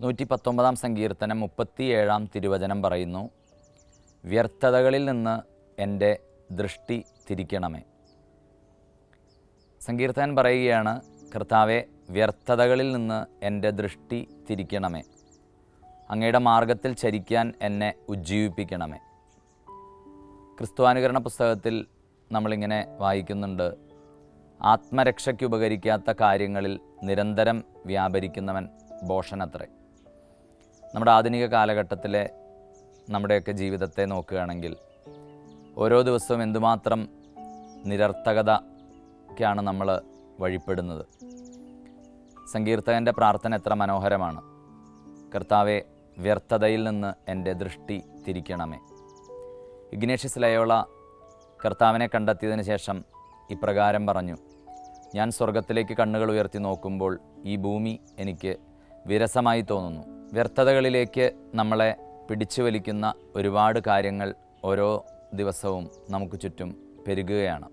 നൂറ്റി പത്തൊമ്പതാം സങ്കീർത്തനം മുപ്പത്തിയേഴാം തിരുവചനം പറയുന്നു വ്യർത്ഥതകളിൽ നിന്ന് എന്റെ ദൃഷ്ടി തിരിക്കണമേ. സങ്കീർത്തകൻ പറയുകയാണ് കർത്താവെ വ്യർത്ഥതകളിൽ നിന്ന് എന്റെ ദൃഷ്ടി തിരിക്കണമേ. അങ്ങയുടെ മാർഗത്തിൽ ചരിക്കാൻ എന്നെ ഉജ്ജീവിപ്പിക്കണമേ. ക്രിസ്തുവാനുകരണ പുസ്തകത്തിൽ നമ്മളിങ്ങനെ വായിക്കുന്നുണ്ട് ആത്മരക്ഷയ്ക്ക് ഉപകരിക്കാത്ത കാര്യങ്ങളിൽ നിരന്തരം വ്യാപരിക്കുന്നവൻ ഭോഷനത്രേ. നമ്മുടെ ആധുനിക കാലഘട്ടത്തിലെ നമ്മുടെയൊക്കെ ജീവിതത്തെ നോക്കുകയാണെങ്കിൽ ഓരോ ദിവസവും എന്തുമാത്രം നിരർത്ഥകതയ്ക്കാണ് നമ്മൾ വഴിപ്പെടുന്നത്. സങ്കീർത്തകന്റെ പ്രാർത്ഥന എത്ര മനോഹരമാണ്. കർത്താവെ വ്യർത്ഥതയിൽ നിന്ന് എന്റെ ദൃഷ്ടി തിരിക്കണമേ. ഇഗ്നേഷ്യസ് ലയോള കർത്താവിനെ കണ്ടെത്തിയതിന് ശേഷം ഇപ്രകാരം പറഞ്ഞു ഞാൻ സ്വർഗത്തിലേക്ക് കണ്ണുകൾ ഉയർത്തി നോക്കുമ്പോൾ ഈ ഭൂമി എനിക്ക് വിരസമായി തോന്നുന്നു. വ്യർത്ഥതകളിലേക്ക് നമ്മളെ പിടിച്ചു വലിക്കുന്ന ഒരുപാട് കാര്യങ്ങൾ ഓരോ ദിവസവും നമുക്ക് ചുറ്റും പെരുകുകയാണ്.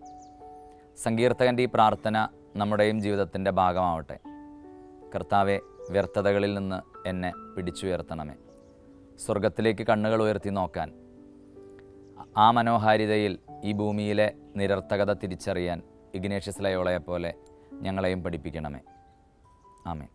സങ്കീർത്തകന്റെ ഈ പ്രാർത്ഥന നമ്മുടെയും ജീവിതത്തിന്റെ ഭാഗമാവട്ടെ. കർത്താവെ വ്യർത്ഥതകളിൽ നിന്ന് എന്നെ പിടിച്ചുയർത്തണമേ. സ്വർഗത്തിലേക്ക് കണ്ണുകൾ ഉയർത്തി നോക്കാൻ ആ മനോഹാരിതയിൽ ഈ ഭൂമിയിലെ നിരർത്ഥകത തിരിച്ചറിയാൻ ഇഗ്നേഷ്യസ് ലയോളയെപ്പോലെ ഞങ്ങളെയും പഠിപ്പിക്കണമേ. ആമേ